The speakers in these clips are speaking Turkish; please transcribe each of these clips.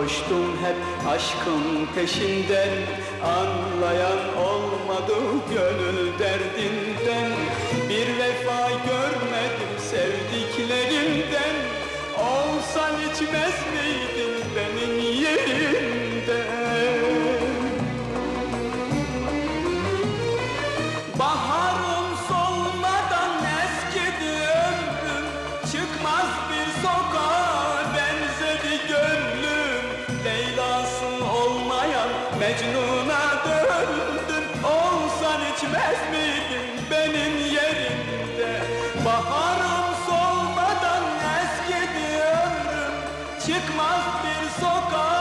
koştum hep aşkın peşinden Anlayan olmadı gönül derdinden. Bir vefa görmedim sevdiklerimden Olsan içmez miydin Mecnun'a döndüm. Olsan içmez miydin benim yerimde? Baharım solmadan eskidi ömrüm. Çıkmaz bir sokağa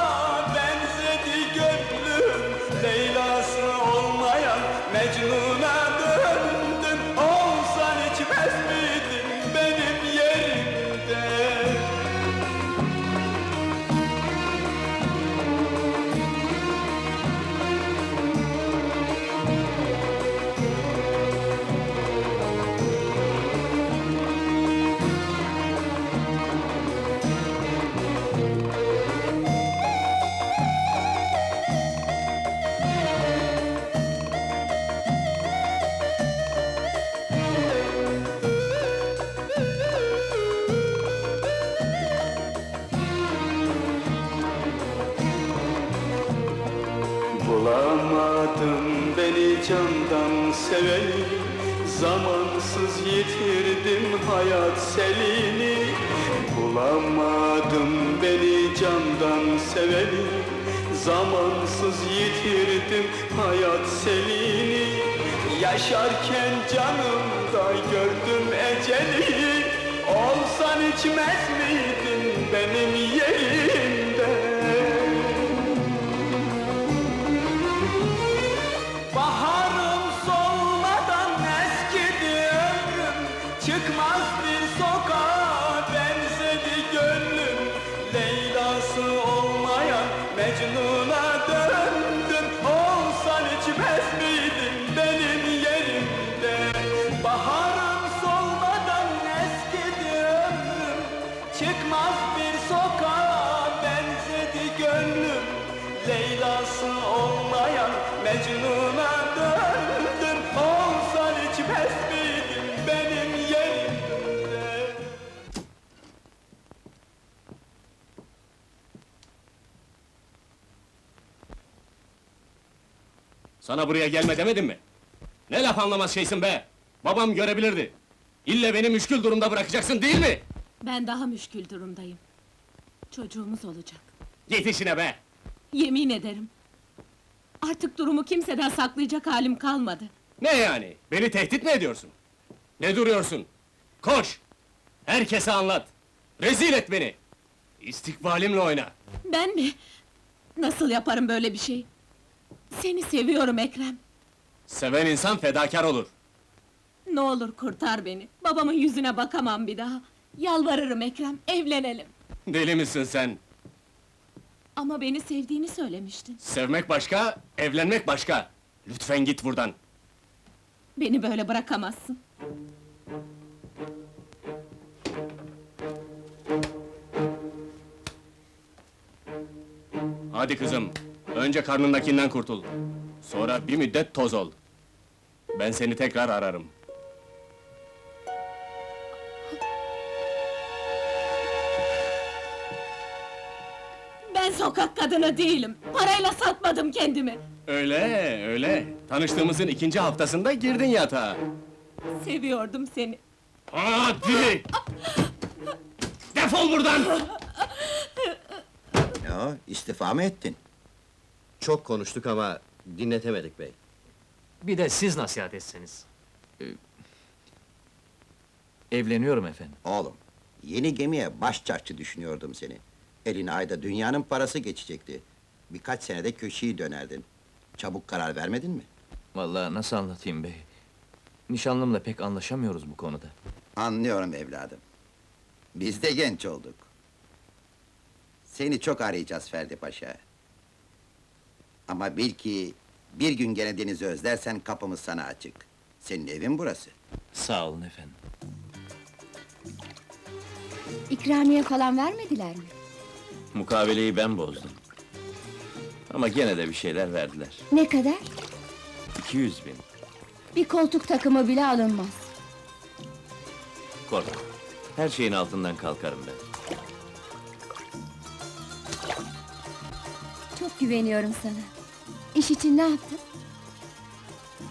candan seveni Zamansız yitirdim hayat selini. Bulamadım beni candan seveni. Zamansız yitirdim hayat selini. Yaşarken canımda gördüm eceli. Olsan içmez miydin benim yerimde Çıkmaz bir sokağa benzedi gönlüm Leyla'sı olmayan Mecnun'a döndüm Olsan içmez miydin benim yerimde Sana buraya gelme demedim mi? Ne laf anlamaz şeysin be! Babam görebilirdi. İlle beni müşkül durumda bırakacaksın değil mi? Ben daha müşkül durumdayım. Çocuğumuz olacak. Git işine be! Yemin ederim. Artık durumu kimseden saklayacak halim kalmadı. Ne yani? Beni tehdit mi ediyorsun? Ne duruyorsun? Koş! Herkese anlat! Rezil et beni! İstikbalimle oyna! Ben mi? Nasıl yaparım böyle bir şey? Seni seviyorum Ekrem. Seven insan fedakar olur. Ne olur kurtar beni. Babamın yüzüne bakamam bir daha. Yalvarırım Ekrem, evlenelim. Deli misin sen? Ama beni sevdiğini söylemiştin. Sevmek başka, evlenmek başka. Lütfen git buradan. Beni böyle bırakamazsın. Hadi kızım, önce karnındakinden kurtul. Sonra bir müddet toz ol. Ben seni tekrar ararım. Ben sokak kadını değilim. Parayla satmadım kendimi. Öyle, öyle. Tanıştığımızın ikinci haftasında girdin yatağa. Seviyordum seni. Hadi! Defol buradan! Ya istifa mı ettin? Çok konuştuk ama dinletemedik bey. Bir de siz nasihat etseniz. Evleniyorum efendim. Oğlum, yeni gemiye baş çarkçı düşünüyordum seni. Eline ayda dünyanın parası geçecekti. Birkaç senede köşeyi dönerdin. Çabuk karar vermedin mi? Vallahi nasıl anlatayım bey? Nişanlımla pek anlaşamıyoruz bu konuda. Anlıyorum evladım. Biz de genç olduk. Seni çok arayacağız Ferdi Paşa. Ama bil ki bir gün gene denizi özlersen kapımız sana açık. Senin evin burası. Sağ olun efendim. İkramiye falan vermediler mi? Mukaveleyi ben bozdum. Ama gene de bir şeyler verdiler. Ne kadar? 200 bin. Bir koltuk takımı bile alınmaz. Korkma. Her şeyin altından kalkarım ben. Çok güveniyorum sana. İş için ne yaptın?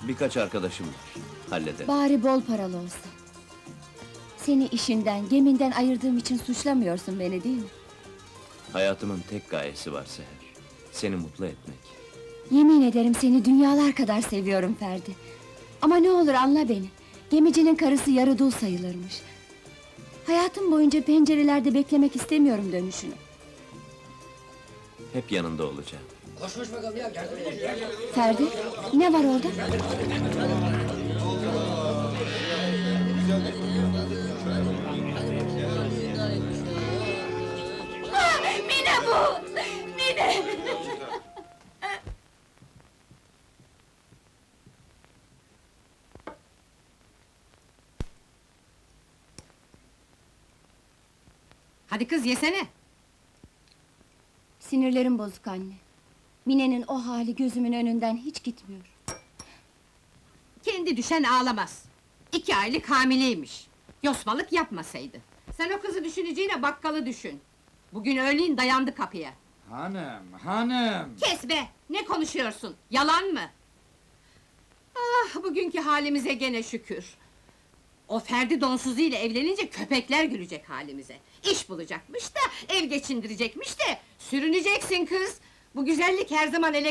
Birkaç arkadaşım var. Hallederim. Bari bol paralı olsun. Seni işinden, geminden ayırdığım için suçlamıyorsun beni değil mi? Hayatımın tek gayesi var Seher. Seni mutlu etmek. Yemin ederim seni dünyalar kadar seviyorum Ferdi. Ama ne olur anla beni. Gemicinin karısı yarı dul sayılırmış. Hayatım boyunca pencerelerde beklemek istemiyorum dönüşünü. Hep yanında olacağım. Ferdi, ne var orada? Bu! Mine! Hadi kız yesene. Sinirlerim bozuk anne. Mine'nin o hali gözümün önünden hiç gitmiyor. Kendi düşen ağlamaz. İki aylık hamileymiş. Yosmalık yapmasaydı. Sen o kızı düşüneceğine bakkalı düşün. Bugün öğleyin dayandı kapıya. Hanım, hanım! Kes be! Ne konuşuyorsun? Yalan mı? Ah, bugünkü halimize gene şükür. O Ferdi Donsuzu ile evlenince köpekler gülecek halimize. İş bulacakmış da, ev geçindirecekmiş de... ...sürüneceksin kız! Bu güzellik her zaman ele